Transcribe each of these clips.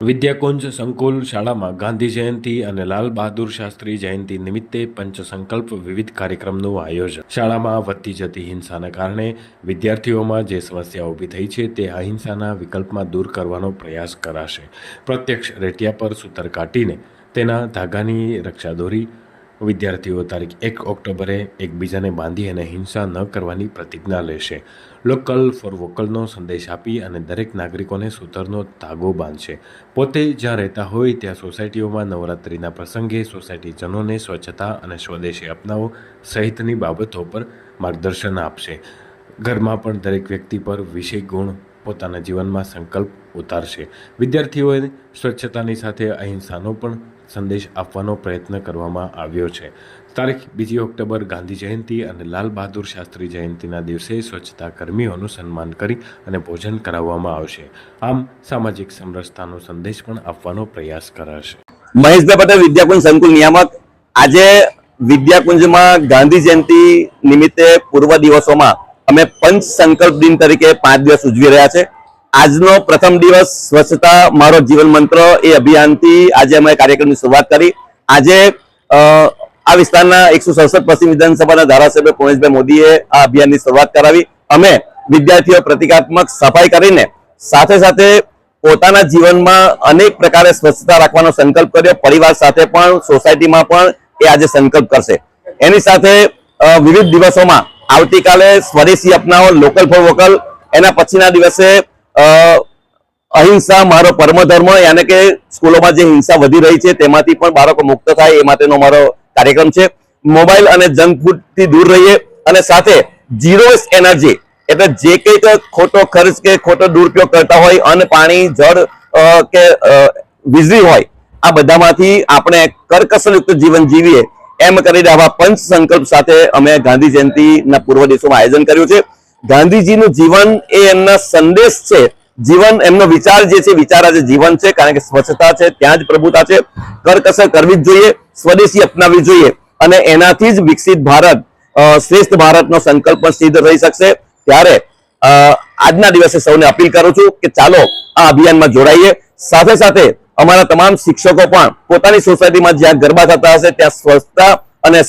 વિદ્યાકુંજ સંકુલ શાળામાં ગાંધી જયંતિ અને લાલ બહાદુર શાસ્ત્રી જયંતિ નિમિત્તે પંચ સંકલ્પ વિવિધ કાર્યક્રમનું આયોજન. શાળામાં વધતી જતી હિંસાના કારણે વિદ્યાર્થીઓમાં જે સમસ્યા ઊભી થઈ છે તે અહિંસાના વિકલ્પમાં દૂર કરવાનો પ્રયાસ કરાશે. પ્રત્યક્ષ રેટિયા પર સૂતર કાઢીને તેના ધાગાની રક્ષા દોરી વિદ્યાર્થીઓ તારીખ એક ઓક્ટોબરે એકબીજાને બાંધી અને હિંસા ન કરવાની પ્રતિજ્ઞા લેશે. લોકલ ફોર વોકલનો સંદેશ આપી અને દરેક નાગરિકોને સૂતરનો ધાગો બાંધશે. પોતે જ્યાં રહેતા હોય ત્યાં સોસાયટીઓમાં નવરાત્રિના પ્રસંગે સોસાયટીજનોને સ્વચ્છતા અને સ્વદેશી અપનાવો સહિતની બાબતો પર માર્ગદર્શન આપશે. ઘરમાં પણ દરેક વ્યક્તિ પર વિષય ગુણ પોતાના જીવનમાં સંકલ્પ ઉતારશે. વિદ્યાર્થીઓએ સ્વચ્છતાની સાથે અહિંસાનો પણ સંદેશ આપવાનો પ્રયત્ન કરવામાં આવ્યો છે. તારીખ બીજી ઓક્ટોબર ગાંધી જયંતિ અને લાલ બહાદુર શાસ્ત્રી જયંતિના દિવસે સ્વચ્છતા કર્મીઓનું સન્માન કરી અને ભોજન કરાવવામાં આવશે. આમ સામાજિક સમરસતાનો સંદેશ પણ આપવાનો પ્રયાસ કરાશે. મહેશભાઈ પટેલ, વિદ્યાકુંજ સંકુલ નિયામક. આજે વિદ્યાકુંજમાં ગાંધી જયંતિ નિમિત્તે પૂર્વ દિવસોમાં અમે પંચ સંકલ્પ દિન તરીકે પાંચ દિવસ ઉજવી રહ્યા છે. આજનો પ્રથમ દિવસ સ્વચ્છતા મારો જીવન મંત્ર એ અભિયાનથી આજે અમે કાર્યક્રમની શરૂઆત કરી. આજે આ વિસ્તારના એકસો સડસઠ પશ્ચિમ વિધાનસભાના ધારાસભ્ય પુણેશભાઈ મોદીએ આ અભિયાનની શરૂઆત કરાવી. અમે વિદ્યાર્થીઓ પ્રતિકાત્મક સફાઈ કરીને સાથે સાથે પોતાના જીવનમાં અનેક પ્રકારે સ્વચ્છતા રાખવાનો સંકલ્પ કર્યો. પરિવાર સાથે પણ, સોસાયટીમાં પણ એ આજે સંકલ્પ કરશે. એની સાથે વિવિધ દિવસોમાં આવતીકાલે સ્વદેશી અપનાવો, લોકલ ફોર વોકલ. એના પછીના દિવસે અહિંસા મારો પરમ ધર્મ યાને કે સ્કૂલોમાં જે હિંસા વધી રહી છે તેમાંથી પણ બાળકો મુક્ત થાય એ માટેનો મારો કાર્યક્રમ છે. મોબાઈલ અને જંક ફૂડથી દૂર રહીએ અને સાથે ઝીરો એનર્જી એટલે જે કંઈક ખોટો ખર્ચ કે ખોટો દુરુપયોગ કરતા હોય, અન્ન, પાણી, જળ કે વીજળી હોય, આ બધામાંથી આપણે કરકસરયુક્ત જીવન જીવીએ એમ કરીને આવા પંચ સંકલ્પ સાથે અમે ગાંધી જયંતિના પૂર્વ દિવસોમાં આયોજન કર્યું છે. ગાંધીજીનું જીવન એ એમના સંદેશ છે. જીવન, એમનો વિચાર જે છે, વિચાર આજે જીવન છે, કારણ કે સ્વચ્છતા છે, ત્યાં જ પ્રભુતા છે. કરકસર કરવી જ જોઈએ, સ્વદેશી અપનાવવી જોઈએ અને એનાથી જ વિકસિત ભારત શ્રેષ્ઠ ભારતનો સંકલ્પ પણ સિદ્ધ થઈ શકશે. ત્યારે આજના દિવસે સૌને અપીલ કરું છું કે ચાલો આ અભિયાનમાં જોડાઈએ. સાથે સાથે અમારા તમામ શિક્ષકો પણ પોતાની સોસાયટીમાં જ્યાં ગરબા થતા હશે, ત્યાં સ્વચ્છતા અને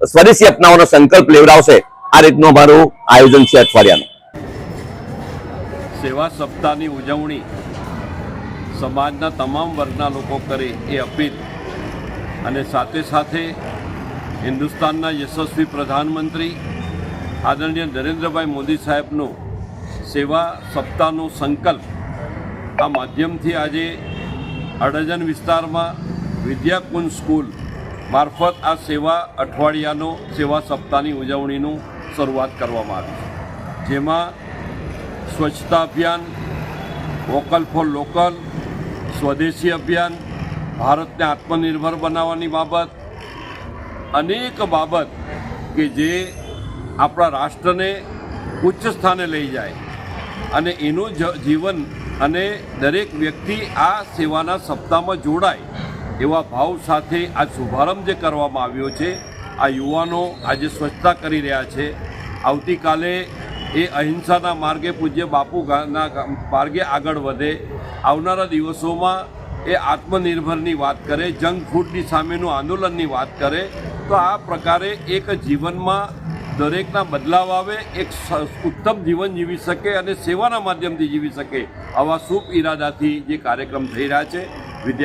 સ્વદેશી અપનાવવાનો સંકલ્પ લેવડાવશે. આ રીતનું અમારું આયોજન છે અઠવાડિયાનું. સેવા સપ્તાહની ઉજવણી સમાજના તમામ વર્ગના લોકો કરે એ અપીલ. અને સાથે સાથે હિન્દુસ્તાનના યશસ્વી પ્રધાનમંત્રી આદરણીય નરેન્દ્રભાઈ મોદી સાહેબનો સેવા સપ્તાહનો સંકલ્પ આ માધ્યમથી આજે અડજન વિસ્તારમાં વિદ્યાકુંજ સ્કૂલ મારફત આ સેવા અઠવાડિયાનો સેવા સપ્તાહની ઉજવણીનું શરૂઆત કરવામાં આવી છે. જેમાં સ્વચ્છતા અભિયાન, વોકલ ફોર લોકલ, સ્વદેશી અભિયાન, ભારતને આત્મનિર્ભર બનાવવાની બાબત, અનેક બાબત કે જે આપણા રાષ્ટ્રને ઉચ્ચ સ્થાને લઈ જાય. અને એનું જીવન અને દરેક વ્યક્તિ આ સેવાના સપ્તાહમાં જોડાય એવા ભાવ સાથે આ શુભારંભ જે કરવામાં આવ્યો છે, આ યુવાનો આજે સ્વચ્છતા કરી રહ્યા છે. આવતીકાલે એ અહિંસાના માર્ગે પૂજ્ય બાપુ ગાના માર્ગે આગળ વધે. આવનારા દિવસોમાં એ આત્મનિર્ભરની વાત કરે, જંક ફૂડની સામેનું આંદોલનની વાત કરે, તો આ પ્રકારે એક જીવનમાં દરેકના બદલાવ આવે, એક ઉત્તમ જીવન જીવી શકે અને સેવાના માધ્યમથી જીવી શકે. આવા શુભ ઈરાદાથી જે કાર્યક્રમ થઈ રહ્યા છે, વિદ્યા